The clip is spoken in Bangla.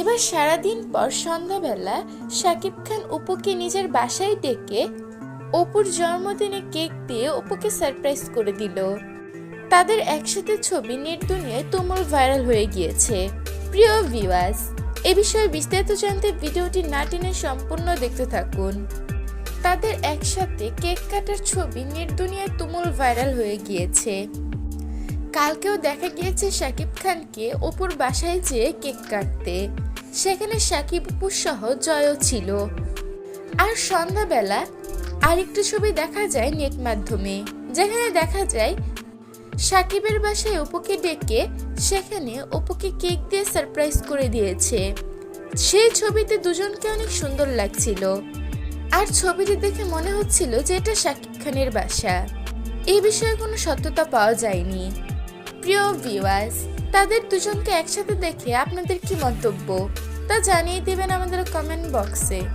এবার সারাদিন পর সন্ধ্যাবেলা শাকিব খান অপুকে নিজের বাসায় ডেকে অপুর জন্মদিনে কেক দিয়ে অপুকে সারপ্রাইজ করে দিল। তাদের একসাথে ছবি নেট দুনিয়ায় তুমুল ভাইরাল হয়ে গিয়েছে। প্রিয় ভিউয়ার্স, এ বিষয়ে বিস্তারিত জানতে ভিডিওটি না টেনে সম্পূর্ণ দেখতে থাকুন। তাদের একসাথে কেক কাটার ছবি নেট দুনিয়ায় তুমুল ভাইরাল হয়ে গিয়েছে। কালকেও দেখা গিয়েছে শাকিব খানকে অপুর বাসায় যেয়ে কেক কাটতে। সেখানে শাকিব অপুর সহ জয়ও ছিল। আর সন্ধ্যাবেলা আরেকটি ছবি দেখা যায় নেট মাধ্যমে। যেখানে দেখা যায় সাকিবের বাসায় অপুকে ডেকে সেখানে অপুকে কেক দিয়ে সারপ্রাইজ করে দিয়েছে। সেই ছবিতে দুজনকে অনেক সুন্দর লাগছিল। আর ছবিটি দেখে মনে হচ্ছিল যে এটা শাকিব খানের বাসা। এই বিষয়ে কোনো সত্যতা পাওয়া যায়নি। প্রিয় ভিউয়ার্স তাদের দুজনকে একসাথে দেখে আপনাদের কি মন্তব্য? তা জানিয়ে দেবেন আমাদের কমেন্ট বক্সে